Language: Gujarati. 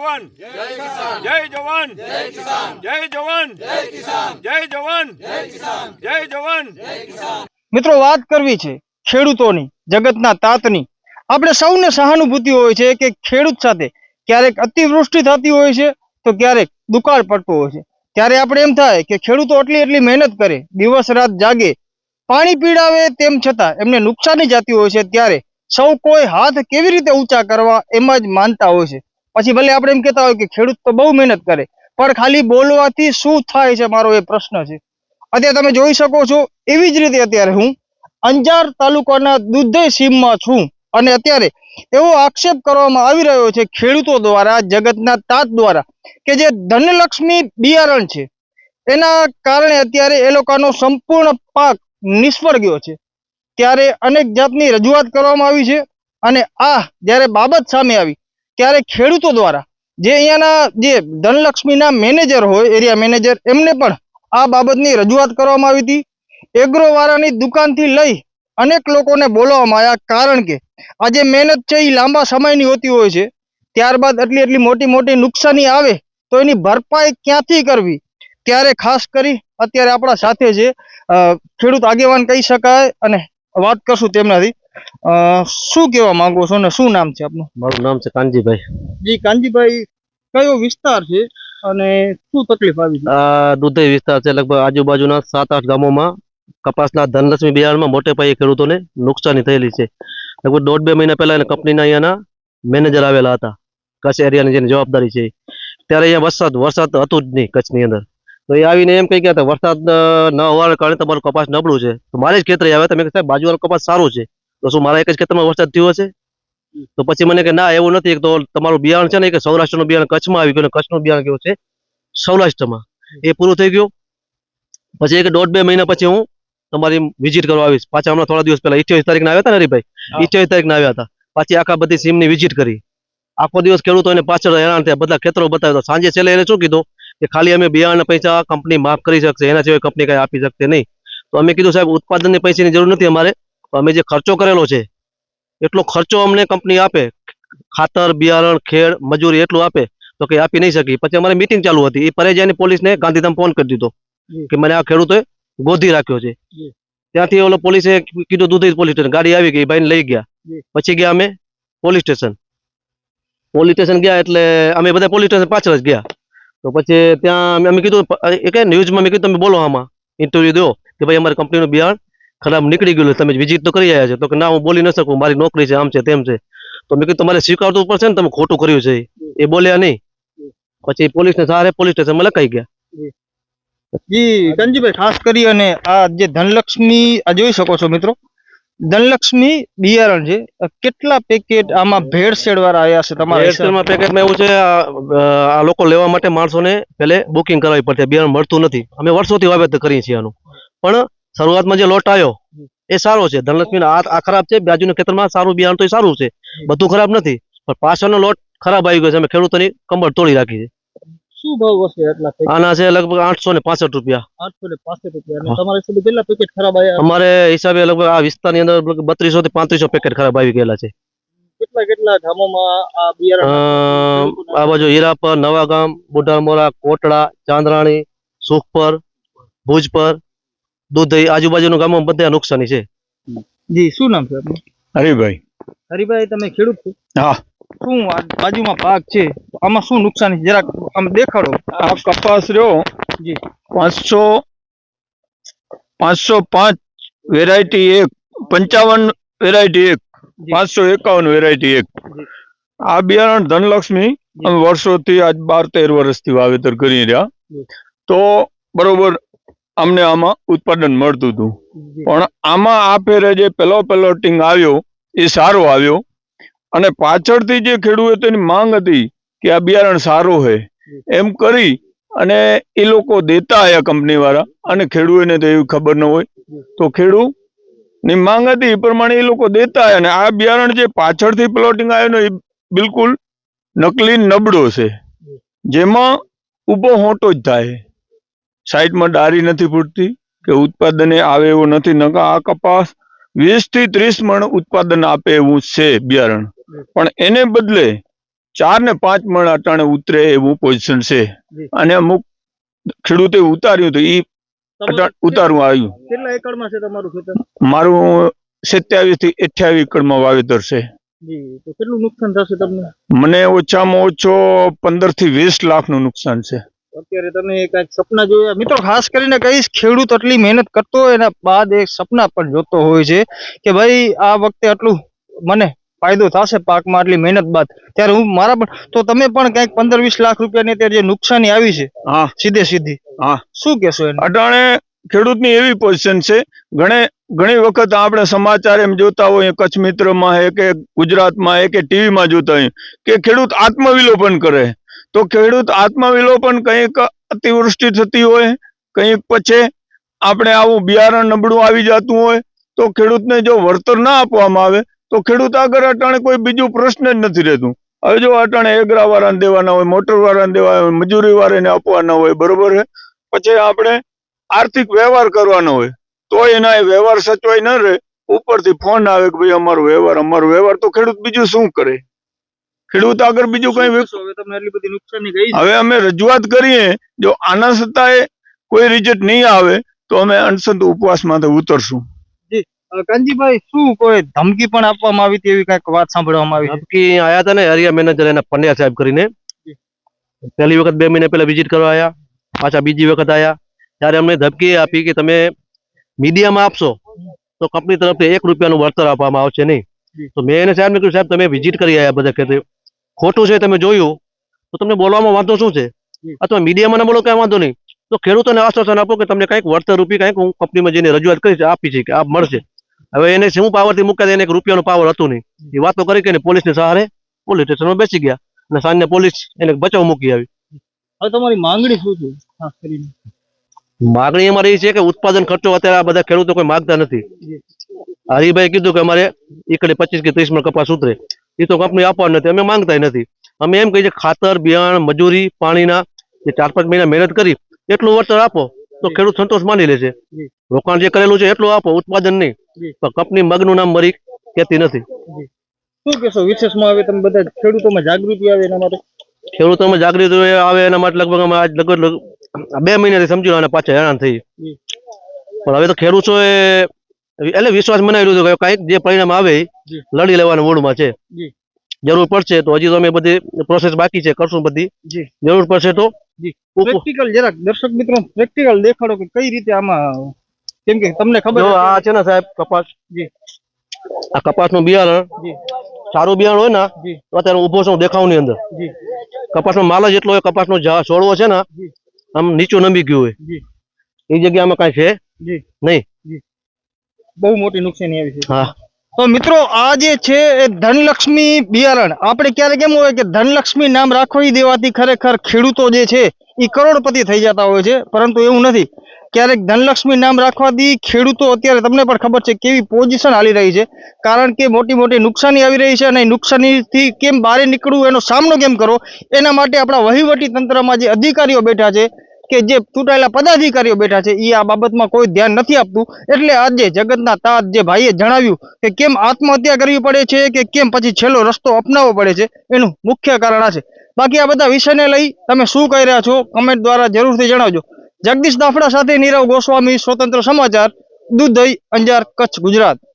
જવાન. જય જવાન. જય જવાન. જય જવાન. જય જવાન. મિત્રો વાત કરવી છે ખેડૂતોની જગતના તાતની. આપણે સૌને સહાનુભૂતિ હોય છે કે ખેડૂત સાથે ક્યારેક અતિવૃષ્ટિ થતી હોય છે તો ક્યારેક દુકાળ પડતું હોય છે. ત્યારે આપણે એમ થાય કે ખેડૂતો એટલી એટલી મહેનત કરે દિવસ રાત જાગે પાણી પીડાવે તેમ છતાં એમને નુકસાની જતી હોય છે ત્યારે સૌ કોઈ હાથ કેવી રીતે ઊંચા કરવા એમાં જ માનતા હોય છે. પછી ભલે આપણે એમ કહેતા હોય કે ખેડૂત તો બહુ મહેનત કરે, પણ ખાલી બોલવાથી શું થાય છે મારો એ પ્રશ્ન છે. અત્યારે તમે જોઈ શકો છો, એવી જ રીતે અત્યારે હું અંજાર તાલુકાના દુધઈ સીમમાં છું અને અત્યારે એવો આક્ષેપ કરવામાં આવી રહ્યો છે ખેડૂતો દ્વારા, જગતના તાત દ્વારા કે જે ધનલક્ષ્મી બિયારણ છે, એના કારણે અત્યારે એ લોકોનો સંપૂર્ણ પાક નિષ્ફળ ગયો છે. ત્યારે અનેક જાતની રજૂઆત કરવામાં આવી છે અને આ જ્યારે બાબત સામે આવી ત્યારે ખેડૂતો દ્વારા જે અહીંયાના જે ધનલક્ષ્મીના મેનેજર હોય એરિયા મેનેજર એમને પણ આ બાબતની રજૂઆત કરવામાં આવી હતી. એગ્રોવાળાની દુકાનથી લઈ અનેક લોકોને બોલાવવામાં આવ્યા. કારણ કે આ જે મહેનત છે એ લાંબા સમયની હોતી હોય છે. ત્યારબાદ એટલી એટલી મોટી મોટી નુકસાની આવે, તો એની ભરપાઈ ક્યાંથી કરવી? ત્યારે ખાસ કરી અત્યારે આપણા સાથે જે ખેડૂત આગેવાન કહી શકાય અને વાત કરશું તેમનાથી. શું કહેવા માંગો છો ને શું નામ છે આપનું? મારું નામ છે કાનજીભાઈ. જી કાનજીભાઈ કયો વિસ્તાર છે અને શું તકલીફ આવી આ દુધઈ વિસ્તાર છે. લગભગ આજુબાજુના સાત આઠ ગામોમાં કપાસના ધનલક્ષ્મી બિયારણમાં મોટે પાયે ખેડૂતોને નુકસાની થયેલી છે. લગભગ દોઢ બે મહિના પહેલા એને કંપનીના અહીંયાના મેનેજર આવેલા હતા. કચ્છ એરિયાની જેની જવાબદારી છે. ત્યારે અહીંયા વરસાદ વરસાદ હતું જ નહીં કચ્છની અંદર. તો એ આવીને એમ કહી ગયા હતા વરસાદ ન હોવાના કારણે તમારું કપાસ નબળું છે. તો મારે જ ખેતરે આવે. તમે સાહેબ બાજુવાળો કપાસ સારું છે. તો શું મારા એક જ ખેતરમાં વરસાદ થયો છે તો પછી મને કે ના એવું નથી. તો તમારું બિયારણ છે ને કે સૌરાષ્ટ્રનું બિયારણ કચ્છમાં આવી ગયું અને કચ્છનું બિયારણ કેવું છે? સૌરાષ્ટ્રમાં. એ પૂરું થઈ ગયું. પછી એક દોઢ બે મહિના પછી હું તમારી વિઝિટ કરવા આવીશ. પાછા હમણાં થોડા દિવસ પહેલા અઠ્યાવીસ તારીખના આવ્યા હતા ને હરીભાઈ? ઇઠ્યાવીસ તારીખના આવ્યા હતા. પાછી આખા બધી સીમની વિઝિટ કરી. આખો દિવસ ખેડૂતોને પાછળ હેરાન થયા. બધા ખેતરો બતાવ્યા હતા. સાંજે છેલ્લે એને શું કીધું? કે ખાલી અમે બિયારણના પૈસા કંપની માફ કરી શકશે. એના સિવાય કંપની કઈ આપી શકશે નહીં. તો અમે કીધું સાહેબ ઉત્પાદનની પૈસાની જરૂર નથી અમારે. અમે જે ખર્ચો કરેલો છે એટલો ખર્ચો અમને કંપની આપે. ખાતર બિયારણ ખેડ મજૂરી એટલું આપે તો કે આપી નહીં શકી. પછી અમારે મિટિંગ ચાલુ હતી. એ પરેજાની પોલીસને ગાંધીધામ ફોન કરી દીધો કે મને આ ખેડૂતોએ ગોધી રાખ્યો છે. ત્યાંથી ઓલો પોલીસે કીધું દૂધી પોલીસ સ્ટેશન. ગાડી આવી ગઈ ભાઈને લઈ ગયા. પછી ગયા અમે પોલીસ સ્ટેશન. પોલીસ સ્ટેશન ગયા એટલે અમે બધા પોલીસ સ્ટેશન પાછળ જ ગયા. તો પછી ત્યાં અમે- કીધું એ કઈ ન્યૂઝમાં મેં કીધું તમે બોલો આમાં. ઇન્ટરવ્યુ દો કે ભાઈ અમારી કંપનીનું બિયારણ ખરાબ નીકળી ગયું તમે વિઝિટ તો કરી આવ્યા છો. તો કે ના હું બોલી ન શકું મારી નોકરી છે આમ છે તેમ છે. તો મેં કીધું તમારે સ્વીકારવું પડશે ને તમે ખોટું કર્યું છે. એ બોલ્યા નહીં. પછી પોલીસને સારે પોલીસ સ્ટેશનમાં લખાઈ ગયા. જી કંજીભાઈ ખાસ કરી અને આ જે ધનલક્ષ્મી આ જોઈ શકો છો મિત્રો. ધનલક્ષ્મી બિયારણ છે. કેટલા પેકેટ આમાં ભેળસેળ વાળા આવ્યા છે તમારા ભેળસેળમાં પેકેટમાં એવું છે આ આ લોકો લેવા માટે માણસોને પહેલે બુકિંગ કરાવવી પડશે. બિયારણ મળતું નથી. અમે વર્ષોથી વાવેતર કરીએ છીએ આનું. પણ શરૂઆતમાં જે લોટ આવ્યો એ સારો છે. ધનલક્ષ્મી આ ખરાબ છે બાજુના ખેતરમાં સારું બિયારણ તો એ સારું છે. બધું ખરાબ નથી પણ પાછળનો લોટ ખરાબ આવી ગયો છે. અમે ખેડૂતોની કમર તોડી રાખી છે. શું ભાવ હશે આના છે લગભગ આઠસો ને પાસઠ રૂપિયા. આઠસો ને પાસઠ રૂપિયા. અને કેટલા પેકેટ ખરાબ આવ્યા? અમારે હિસાબે લગભગ આ વિસ્તારની અંદર બત્રીસો થી પાંત્રીસો પેકેટ ખરાબ આવી ગયેલા છે. કેટલા કેટલા ગામોમાં આ બિયારણ આ બાજુ હીરાપર નવાગામ બુઢામોરા કોટડા ચાંદરાણી સુખપર ભુજપર દુધઈ આજુબાજુના ગામો બધા નુકસાની છે. જી શું નામ છે આપનું? હરિભાઈ. હરિભાઈ તમે ખેડૂત છો? હા. શું બાજુમાં પાક છે? આમાં શું નુકસાન છે? જરાક આમ દેખાડો. આ કપાસ રહ્યો. જી. પાંચસો પાંચસો પાંચ વેરાયટી એક પંચાવન વેરાયટી એક પાંચસો એકાવન વેરાયટી એક. આ બિયારણ ધનલક્ષ્મી અમે વર્ષોથી આજ બાર તેર વર્ષથી વાવેતર કરી રહ્યા. તો બરોબર અમને આમાં ઉત્પાદન મળતું હતું. પણ આમાં આ ફેરે જે પેલો પેલોટિંગ આવ્યો એ સારો આવ્યો. અને પાછળથી જે ખેડૂતોની માંગ હતી કે આ બિયારણ સારું છે એમ કરી અને એ લોકો દેતા આવ્યા કંપની વાળા અને ખેડૂતોને તો એવી ખબર ન હોય. તો ખેડૂતની માંગ હતી એ પ્રમાણે એ લોકો દેતા અને આ બિયારણ જે પાછળથી પ્લોટિંગ આવ્યો ને એ બિલકુલ નકલી નબળો છે. જેમાં ઊભો હોટો જ થાય. સાઈડમાં ડારી નથી પૂરતી કે ઉત્પાદને આવે એવું નથી. નકા આ કપાસ વીસથી ત્રીસ મણ ઉત્પાદન આપે એવું છે બિયારણ. પણ એને બદલે ચાર ને પાંચ મણ અટાણે ઉતરે એવું પોઝિશન છે. અને અમુક ખેડૂતે ઉતાર્યું તો ઈ ઉતારવું આવ્યું. કેટલા એકડમાં છે તમારું ખેતર? મારું સત્યાવીસથી અઠ્યાવીસ એકડમાં વાવેતર છે. કેટલું નુકસાન થશે તમને? મને ઓછામાં ઓછો પંદરથી વીસ લાખનું નુકસાન છે. અત્યારે તમે કંઈક સપના જોયા? મિત્રો ખાસ કરીને કહીશ ખેડૂત આટલી મહેનત કરતો હોય એના બાદ એક સપના પણ જોતો હોય છે કે ભાઈ આ વખતે આટલું મને ફાયદો થશે પાકમાં આટલી મહેનત બાદ. ત્યારે હું મારા પણ તો તમે પણ કંઈક પંદર વીસ લાખ રૂપિયાની અત્યારે જે નુકસાની આવી છે હા. સીધે સીધી હા. શું કેશો અટાણે ખેડૂતની એવી પોઝિશન છે ઘણે ઘણી વખત આપણે સમાચાર એમ જોતા હોય કચ્છ મિત્રમાં હે કે ગુજરાતમાં હે કે ટીવીમાં જોતા હોય કે ખેડૂત આત્મવિલોપન કરે. તો ખેડૂત આત્મવિલોપન કંઈક અતિવૃષ્ટિ થતી હોય, કંઈક પછી આપણે આવું બિયારણ નબળું આવી જતું હોય, તો ખેડૂતને જો વળતર ના આપવામાં આવે, તો ખેડૂત આગળ અટાણે કોઈ બીજું પ્રશ્ન જ નથી રહેતું. હવે જો અટાણે એગ્રા વાળાને દેવાના હોય, મોટર વાળાને દેવાના હોય, મજૂરી વાળાને આપવાના હોય, બરોબર છે? પછી આપણે આર્થિક વ્યવહાર કરવાનો હોય, તો એના એ વ્યવહાર સચવાય ન રહે. ઉપરથી ફોન આવે કે ભાઈ અમારો વ્યવહાર અમારો વ્યવહાર, તો ખેડૂત બીજું શું કરે? ખેડૂત આગળ બીજું કઈ હવે તમને આટલી બધી નુકસાની ગઈ છે? હવે અમે રજૂઆત કરીએ જો આના છતાંય કોઈ રિઝલ્ટ નહીં આવે તો અમે અણસંત ઉપવાસ માટે ઉતરશું. કાનજીભાઈ શું કોઈ ધમકી પણ આપવામાં આવી હતી એવી કંઈક વાત સાંભળવામાં આવી ધમકી આયા હતા ને એરિયા મેનેજર એના પંડ્યા સાહેબ કરીને. પહેલી વખત બે મહિના પહેલા વિઝિટ કરવા આવ્યા પાછા બીજી વખત આવ્યા ત્યારે અમને ધમકી આપી કે તમે મીડિયામાં આપશો તો કંપની તરફથી એક રૂપિયાનું વળતર આપવામાં આવશે નહીં. તો મેં એને સાહેબને કહ્યું સાહેબ તમે વિઝિટ કરી આવ્યા બધા ખેતરે ખોટું છે તમે જોયું તો તમને બોલવામાં વાંધો શું છે? અથવા મીડિયામાં ના બોલો કઈ વાંધો નહીં. તો ખેડૂતોને આશ્વાસન આપો કે તમને કંઈક વળતર રૂપી કંઈક હું કંપનીમાં જઈને રજૂઆત કરી છે આપી છે કે આ મળશે. હવે એને શું પાવરથી મૂક્યા એને એક રૂપિયાનું પાવર હતું નહીં. એ વાતો કરી કે પોલીસને સહારે પોલીસ સ્ટેશનમાં બેસી ગયા અને સાંજને પોલીસ એને બચાવ મૂકી આવી. હવે તમારી માંગણી શું છે ખાસ કરીને? માગણી અમારી એ છે કે ઉત્પાદન ખર્ચો અત્યારે આ બધા ખેડૂતો કોઈ માગતા નથી. હરિભાઈ કીધું કે અમારે એકડે પચીસ કે ત્રીસમાં કપાસ ઉતરે. એ તો કંપની આપવાનું નથી. અમે માંગતા નથી. અમે એમ કહીએ ખાતર બિયારણ મજૂરી પાણીના જે ચાર પાંચ મહિના મહેનત કરી એટલું વળતર આપો તો ખેડૂત સંતોષ માની લેશે છે. રોકાણ જે કરેલું છે એટલું આપો ઉત્પાદન નહીં. પણ કંપની મગનું નામ મરી કહેતી નથી. શું કહેશો વિશેષમાં હવે તમે બધા ખેડૂતોમાં જાગૃતિ આવે એના માટે? ખેડૂતોમાં જાગૃતિ આવે એના માટે લગભગ અમે આજ લગભગ બે મહિનાથી સમજી લો અને પાછા હેરાન થઈ. પણ હવે તો ખેડૂતોએ એટલે વિશ્વાસ બનાવી લીધો કે કંઈક જે પરિણામ આવે લડી લેવાના મૂળમાં છે. જરૂર પડશે તો હજી તો અમે બધી પ્રોસેસ બાકી છે કરશું બધી. જરૂર પડશે તો પ્રેક્ટિકલ જરાક દર્શક મિત્રો પ્રેક્ટિકલ દેખાડો કે કઈ રીતે આમાં કેમ કે તમને ખબર આ છે ને સાહેબ કપાસ. આ આ કપાસનું બિયારણ સારું બિયારણ હોય ને તો અત્યારે ઊભો છું દેખાવની અંદર. કપાસ કપાસનો માલ જ એટલો હોય કપાસનો નો છોડવો છે ને આમ નીચું નમી ગયું હોય. એ જગ્યામાં કઈ છે નહીં. બહુ મોટી નુકસાની આવી છે. હા. તો મિત્રો આ જે છે એ ધનલક્ષ્મી બિયારણ આપણે ક્યારેક એમ હોય કે ધનલક્ષ્મી નામ રાખવી દેવાથી ખરેખર ખેડૂતો જે છે એ કરોડપતિ થઈ જતા હોય છે પરંતુ એવું નથી. ક્યારેક ધનલક્ષ્મી નામ રાખવાથી ખેડૂતો અત્યારે તમને પણ ખબર છે કેવી પોઝિશન હાલી રહી છે કારણ કે મોટી મોટી નુકસાની આવી રહી છે અને નુકસાનીથી કેમ બહાર નીકળવું એનો સામનો કેમ કરવો એના માટે આપણા વહીવટી તંત્રમાં જે અધિકારીઓ બેઠા છે કે જે ચૂંટાયેલા પદાધિકારીઓ બેઠા છે એ આ બાબતમાં કોઈ ધ્યાન નથી આપતું. એટલે આજે જગતના તાત જે ભાઈએ જણાવ્યું કે કેમ આત્મહત્યા કરવી પડે છે કે કેમ પછી છેલ્લો રસ્તો અપનાવવો પડે છે, એનું મુખ્ય કારણ આ છે. બાકી આ બધા વિષયને લઈ તમે શું કહી રહ્યા છો કમેન્ટ દ્વારા જરૂરથી જણાવજો. જગદીશ દાફડા સાથે નીરવ ગોસ્વામી, સ્વતંત્ર સમાચાર, દુધઈ અંજાર, કચ્છ, ગુજરાત.